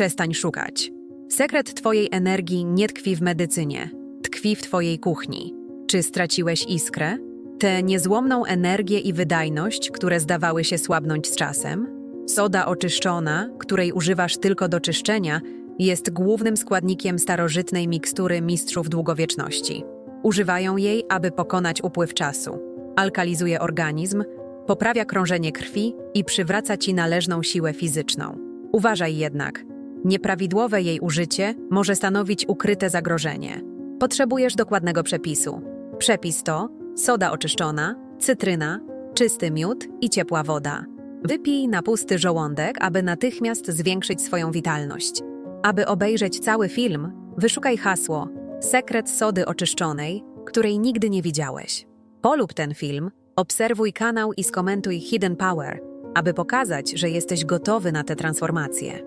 Przestań szukać. Sekret Twojej energii nie tkwi w medycynie, tkwi w Twojej kuchni. Czy straciłeś iskrę? Tę niezłomną energię i wydajność, które zdawały się słabnąć z czasem? Soda oczyszczona, której używasz tylko do czyszczenia, jest głównym składnikiem starożytnej mikstury mistrzów długowieczności. Używają jej, aby pokonać upływ czasu. Alkalizuje organizm, poprawia krążenie krwi i przywraca ci należną siłę fizyczną. Uważaj jednak, nieprawidłowe jej użycie może stanowić ukryte zagrożenie. Potrzebujesz dokładnego przepisu. Przepis to soda oczyszczona, cytryna, czysty miód i ciepła woda. Wypij na pusty żołądek, aby natychmiast zwiększyć swoją witalność. Aby obejrzeć cały film, wyszukaj hasło Sekret sody oczyszczonej, której nigdy nie widziałeś. Polub ten film, obserwuj kanał i skomentuj Hidden Power, aby pokazać, że jesteś gotowy na tę transformację.